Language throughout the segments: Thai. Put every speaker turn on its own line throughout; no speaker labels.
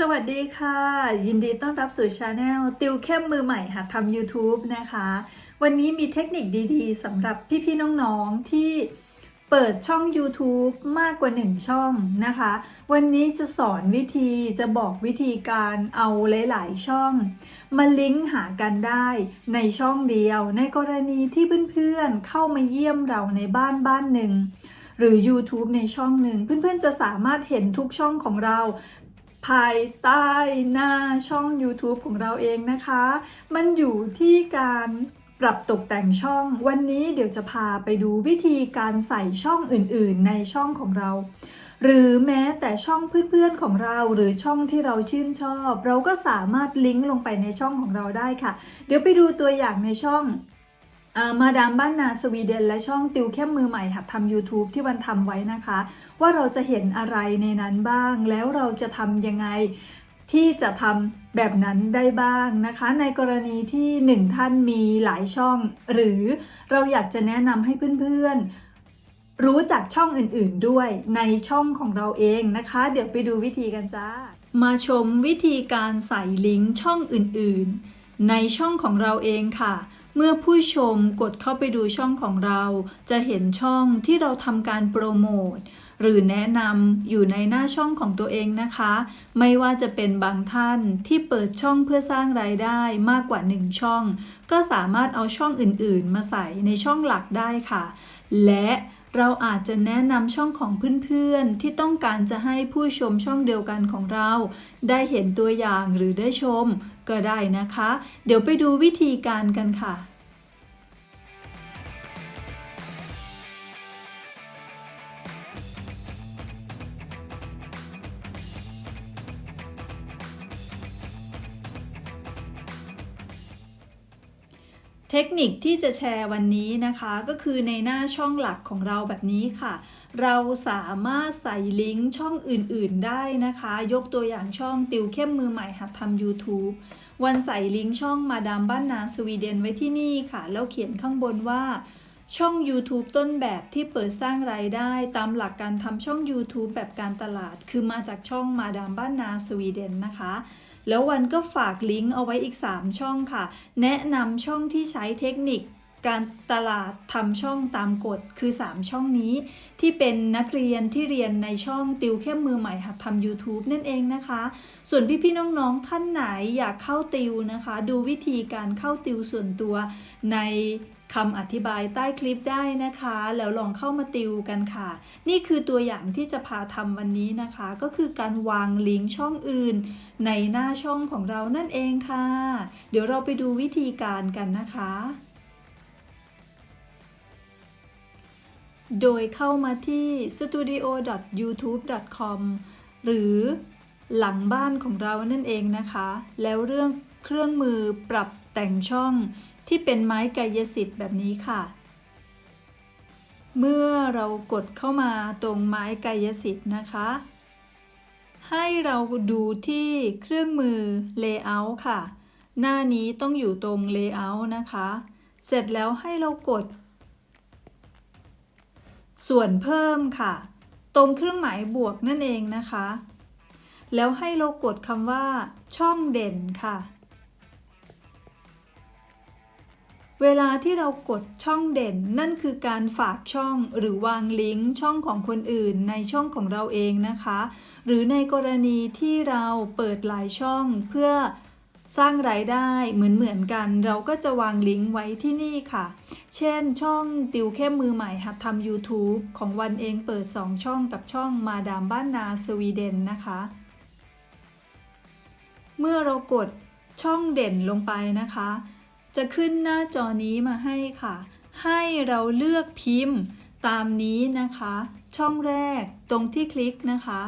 สวัสดีค่ะ ยินดีต้อนรับสู่ช anel ติวเข้มมือใหม่หัดทำ YouTube นะคะ วันนี้มีเทคนิคดีๆสำหรับพี่ ๆ น้อง ๆ ที่เปิดช่อง YouTube มากกว่า 1 ช่องนะคะ วันนี้จะสอนวิธีจะบอกวิธีการเอาหลาย ๆ ช่อง มาลิงก์หากันได้ในช่องเดียว ในกรณีที่เพื่อน ๆ เข้ามาเยี่ยมเราในบ้านบ้านหนึ่งหรือ YouTube ในช่องหนึ่ง เพื่อนๆ จะสามารถเห็นทุกช่องของเรา ภายใต้หน้าช่อง YouTube ของเราเองนะคะ มันอยู่ที่การปรับตกแต่งช่อง วันนี้เดี๋ยวจะพาไปดูวิธีการใส่ช่องอื่นๆ ในช่องของเรา หรือแม้แต่ช่องเพื่อนๆของเราหรือช่องที่เราชื่นชอบ เราก็สามารถลิงก์ลงไปในช่องของเราได้ค่ะ เดี๋ยวไปดูตัวอย่างในช่อง มาดามบ้านนาสวีเดน และช่องติวเข้มมือใหม่หัดทำ YouTube ที่วันทำไว้นะคะ ว่าเราจะเห็นอะไรในนั้นบ้าง แล้วเราจะทำยังไงที่จะทำแบบนั้นได้บ้างนะคะ ในกรณีที่หนึ่งท่านมีหลายช่อง หรือเราอยากจะแนะนำให้เพื่อนๆ รู้จักช่องอื่นๆด้วยในช่องของเราเองนะคะ เดี๋ยวไปดูวิธีกันจ้า มาชมวิธีการใส่ลิงก์ช่องอื่นๆ ในช่องของเราเองค่ะ เมื่อผู้ชมกดเข้าไปดูช่องของเรา จะเห็นช่องที่เราทำการโปรโมทหรือแนะนำอยู่ในหน้าช่องของตัวเองนะคะ ไม่ว่าจะเป็นบางท่านที่เปิดช่องเพื่อสร้างรายได้มากกว่า 1 ช่อง ก็สามารถเอาช่องอื่นๆ มาใส่ในช่องหลักได้ค่ะ และเราอาจจะแนะนำช่องของเพื่อนๆ ที่ต้องการจะให้ผู้ชมช่องเดียวกันของเรา ได้เห็นตัวอย่างหรือได้ชม ก็ได้นะคะ เดี๋ยวไปดูวิธีการกันค่ะ เทคนิคที่จะแชร์วันนี้นะคะก็คือในหน้าช่องหลักของเราแบบนี้ค่ะ เราสามารถใส่ลิงก์ช่องอื่นๆได้นะคะ ยกตัวอย่างช่องติวเข้มมือใหม่หัดทำ YouTube วันใส่ลิงก์ช่องมาดามบ้านนาสวีเดนไว้ที่นี่ค่ะ แล้วเขียนข้างบนว่า ช่อง YouTube ต้นแบบที่เปิดสร้างรายได้ ตามหลักการทำช่อง YouTube แบบการตลาด คือมาจากช่องมาดามบ้านนาสวีเดนนะคะ แล้ววันก็ฝากลิงก์เอาไว้อีก 3 ช่องค่ะ แนะนำช่องที่ใช้เทคนิค การตลาดทำช่องตามกฎคือ 3 ช่องนี้ ที่เป็นนักเรียนที่เรียนในช่องติวเข้มมือใหม่หัดทำ YouTube นั่นเองนะคะ ส่วนพี่ๆน้องๆท่านไหนอยากเข้าติวนะคะ ดูวิธีการเข้าติวส่วนตัวในคำอธิบายใต้คลิปได้นะคะ แล้วลองเข้ามาติวกันค่ะ นี่คือตัวอย่างที่จะพาทำวันนี้นะคะ ก็คือการวางลิงก์ช่องอื่น ในหน้าช่องของเรานั่นเองค่ะ เดี๋ยวเราไปดูวิธีการกันนะคะ โดยเข้ามาที่ studio.youtube.com หรือหลังบ้านของเรานั่นเองนะคะ แล้วเรื่องเครื่องมือปรับแต่งช่องที่เป็นไม้กายสิทธิ์แบบนี้ค่ะ เมื่อเรากดเข้ามาตรงไม้กายสิทธิ์นะคะ ให้เราดูที่เครื่องมือ Layout ค่ะ หน้านี้ต้องอยู่ตรง Layout นะคะ เสร็จแล้วให้เรากด ส่วนเพิ่มค่ะ ตรงเครื่องหมายบวกนั่นเองนะคะ แล้วให้เรากดคำว่า ช่องเด่นค่ะ เวลาที่เรากดช่องเด่นนั่นคือการฝากช่องหรือวางลิงก์ช่องของคนอื่นในช่องของเราเองนะคะ หรือในกรณีที่เราเปิดหลายช่องเพื่อ สร้างรายได้เหมือนเหมือนกัน เราก็จะวางลิงก์ไว้ที่นี่ค่ะ เช่นช่องติวเข้มมือใหม่หัดทำ YouTube ของวันเองเปิด 2 ช่องกับช่องมาดามบ้านนาสวีเดนนะคะ เมื่อเรากดช่องเด่นลงไปนะคะ จะขึ้นหน้าจอนี้มาให้ค่ะ ให้เราเลือกพิมพ์ตามนี้นะคะ ช่องแรกตรงที่คลิกนะคะ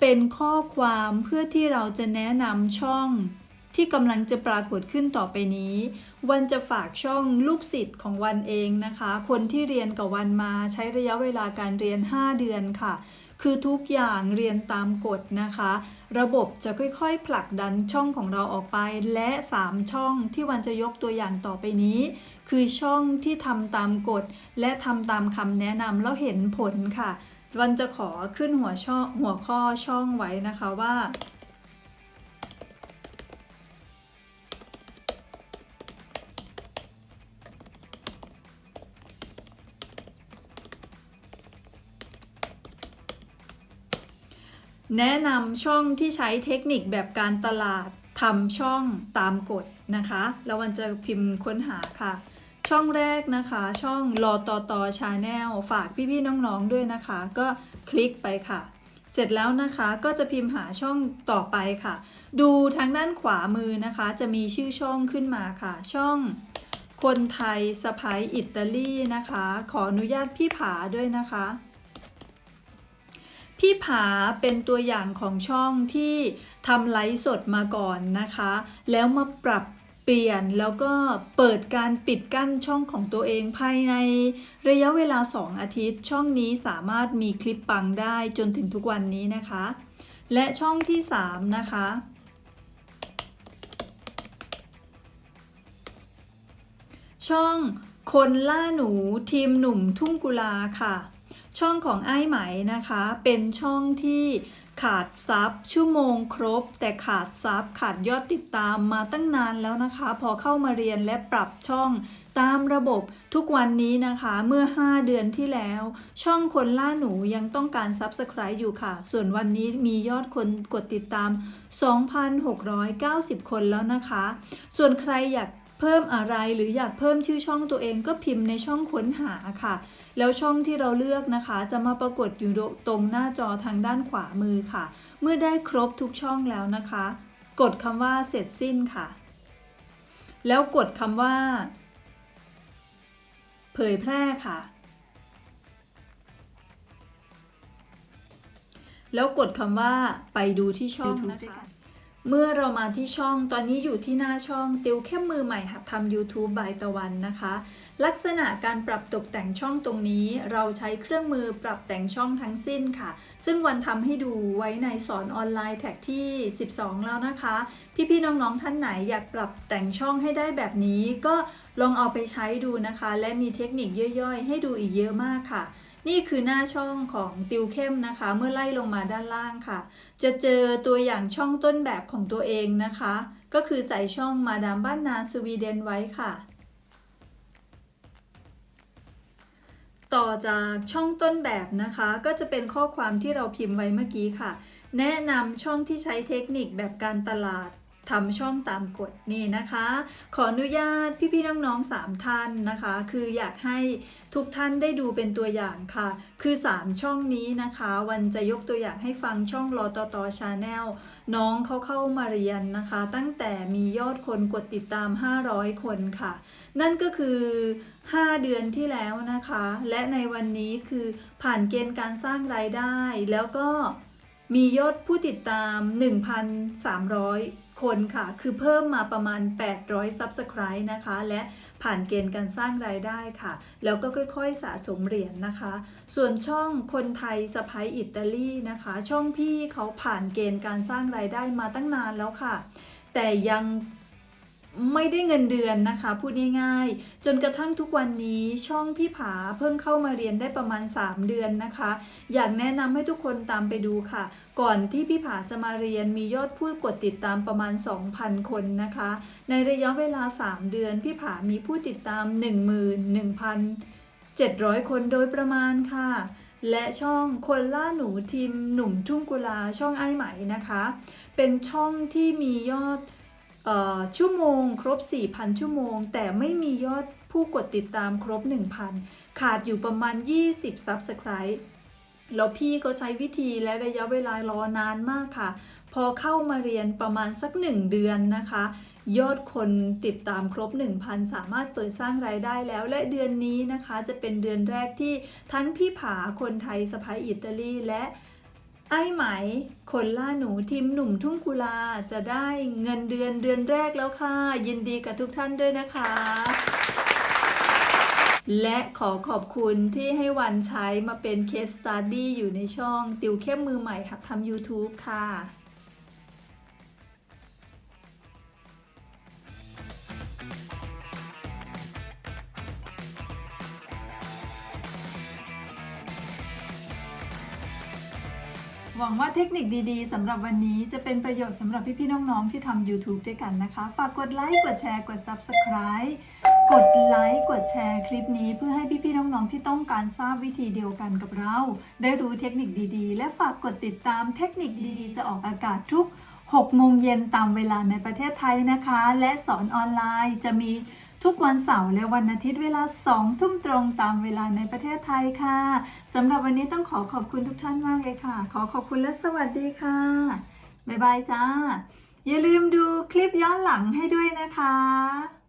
เป็นข้อความเพื่อที่เราจะแนะนำช่อง ที่กำลังจะปรากฏขึ้นต่อไปนี้ วันจะฝากช่องลูกศิษย์ของวันเองนะคะ คนที่เรียนกับวันมาใช้ระยะเวลาการเรียน 5 เดือนค่ะ คือทุกอย่างเรียนตามกฎนะคะ ระบบจะค่อยๆ ผลักดันช่องของเราออกไป และ 3 ช่องที่วันจะยกตัวอย่างต่อไปนี้ คือช่องที่ทำตามกฎ และทำตามคำแนะนำแล้วเห็นผลค่ะวันจะขอขึ้นหัวช่อหัวข้อช่องไว้นะคะว่า แนะนำช่องที่ใช้เทคนิคแบบการตลาดทำช่องตามกฎนะคะ แล้ววันจะพิมพ์ค้นหาค่ะ ช่องแรกนะคะ ช่องรอตอตอชาแนลฝากพี่ๆน้องๆด้วยนะคะ ก็คลิกไปค่ะ เสร็จแล้วนะคะก็จะพิมพ์หาช่องต่อไปค่ะ ดูทางด้านขวามือนะคะ จะมีชื่อช่องขึ้นมาค่ะ ช่องคนไทยสะพายอิตาลีนะคะ ขออนุญาตพี่ผาด้วยนะคะ พี่ผาเป็นตัวอย่างของช่องที่ทำไลฟ์สดมาก่อนนะคะ แล้วมาปรับเปลี่ยนแล้วก็เปิดการปิดกั้นช่องของตัวเองภายในระยะเวลา 2 อาทิตย์ ช่องนี้สามารถมีคลิปปังได้จนถึงทุกวันนี้นะคะ และช่องที่ 3 นะคะ ช่องคนล่าหนูทีมหนุ่มทุ่งกุลาค่ะ ช่องของไอ้ไหมนะคะ เป็นช่องที่ขาดซับชั่วโมงครบ แต่ขาดซับขาดยอดติดตามมาตั้งนานแล้วนะคะ พอเข้ามาเรียนและปรับช่องตามระบบทุกวันนี้นะคะเมื่อ 5 เดือนที่แล้ว ช่องคนล่าหนูยังต้องการซับสไคร b e อยู่ค่ะ ส่วนวันนี้มียอดคนกดติดตาม 2,690 คนแล้วนะคะ ส่วนใครอยาก เพิ่มอะไรหรืออยากเพิ่มชื่อช่องตัวเองก็พิมพ์ในช่องค้นหาค่ะ แล้วช่องที่เราเลือกนะคะ จะมาปรากฏอยู่ตรงหน้าจอทางด้านขวามือค่ะ เมื่อได้ครบทุกช่องแล้วนะคะ กดคำว่าเสร็จสิ้นค่ะ แล้วกดคำว่า เผยแพร่ค่ะแล้วกดคำว่าไปดูที่ช่องนะคะ เมื่อเรามาที่ช่องตอนนี้อยู่ที่หน้าช่อง ติวเข้มมือใหม่หัดทำ YouTube บายตะวันนะคะ ลักษณะการปรับตกแต่งช่องตรงนี้ เราใช้เครื่องมือปรับแต่งช่องทั้งสิ้นค่ะ ซึ่งวันทำให้ดูไว้ในสอนออนไลน์แท็กที่ 12 แล้วนะคะ พี่ๆน้องๆท่านไหนอยากปรับแต่งช่องให้ได้แบบนี้ ก็ลองเอาไปใช้ดูนะคะ และมีเทคนิคย่อยๆ ให้ดูอีกเยอะมากค่ะ นี่คือหน้าช่องของติวเข้มนะคะ เมื่อไล่ลงมาด้านล่างค่ะ จะเจอตัวอย่างช่องต้นแบบของตัวเองนะคะ ก็คือใส่ช่องมาดามบ้านนาสวีเดนไว้ค่ะ ต่อจากช่องต้นแบบนะคะ ก็จะเป็นข้อความที่เราพิมพ์ไว้เมื่อกี้ค่ะ แนะนำช่องที่ใช้เทคนิคแบบการตลาด ทำช่องตามกฎนี่นะคะ ขออนุญาตพี่ๆน้องๆ3ท่านนะคะ คืออยากให้ทุกท่านได้ดูเป็นตัวอย่างค่ะ คือ 3 ช่องนี้นะคะ วันจะยกตัวอย่างให้ฟังช่องรอตตอชาแนลน้องเขาเข้ามาเรียนนะคะ ตั้งแต่มียอดคนกดติดตาม 500 คนค่ะ นั่นก็คือ 5 เดือนที่แล้วนะคะ และในวันนี้คือผ่านเกณฑ์การสร้างรายได้ แล้วก็มียอดผู้ติดตาม 1,300 คนค่ะ คือเพิ่มมาประมาณ 800 Subscribe นะคะ และผ่านเกณฑ์การสร้างรายได้ค่ะ แล้วก็ค่อยๆ สะสมเหรียญนะคะ ส่วนช่องคนไทยสะพ้ายอิตาลีนะคะ ช่องพี่เขาผ่านเกณฑ์การสร้างรายได้มาตั้งนานแล้วค่ะ แต่ยัง ไม่ได้เงินเดือนนะคะ พูดง่ายๆ จนกระทั่งทุกวันนี้ช่องพี่ผาเพิ่งเข้ามาเรียนได้ประมาณ 3 เดือนนะคะ อยากแนะนำให้ทุกคนตามไปดูค่ะ ก่อนที่พี่ผาจะมาเรียนมียอดผู้กดติดตามประมาณ 2,000 คนนะคะ ในระยะเวลา 3 เดือนพี่ผามีผู้ติดตาม 11,700 คนโดยประมาณค่ะและช่องคนล่าหนูทีมหนุ่มทุ่งกุลาช่องไอ้ไหมนะคะ เป็นช่องที่มียอด ชั่วโมงครบ 4,000 ชั่วโมง แต่ไม่มียอดผู้กดติดตามครบ 1,000 ขาดอยู่ประมาณ 20 Subscribe แล้วพี่ก็ใช้วิธีและระยะเวลารอนานมากค่ะ พอเข้ามาเรียนประมาณสัก 1 เดือนนะคะ ยอดคนติดตามครบ 1,000 สามารถเปิดสร้างรายได้แล้ว และเดือนนี้นะคะ จะเป็นเดือนแรกที่ทั้งพี่ผาคนไทยสะพายอิตาลีและ ไอ้ไหม คนล่าหนูทีมหนุ่มทุ่งกุลาจะได้เงินเดือนเดือนแรกแล้วค่ะ ยินดีกับทุกท่านด้วยนะคะ และขอขอบคุณที่ให้วันใช้มาเป็นเคสสต u d ดี้อยู่ในช่อง ติวเข้มมือใหม่หัดทำ YouTube ค่ะ หวังว่าเทคนิคดีๆสำหรับวันนี้จะเป็นประโยชน์สำหรับพี่ๆน้องๆที่ทำ YouTube ด้วยกันนะคะ ฝากกดไลค์กดแชร์กด Subscribe กกดไลค์กดแชร์คลิปนี้เพื่อให้พี่ๆน้องๆที่ต้องการทราบวิธีเดียวกันกับเรา ได้รู้เทคนิคดีๆ และฝากกดติดตามเทคนิคดีๆ จะออกอากาศทุก6โมงเย็นตามเวลาในประเทศไทยนะคะ และสอนออนไลน์จะมี ทุกวันเสาร์และวันอาทิตย์เวลา 2 ทุ่มตรงตามเวลาในประเทศไทยค่ะสำหรับวันนี้ต้องขอขอบคุณทุกท่านมากเลยค่ะ ขอขอบคุณและสวัสดีค่ะ บ๊ายบายจ้า อย่าลืมดูคลิปย้อนหลังให้ด้วยนะคะ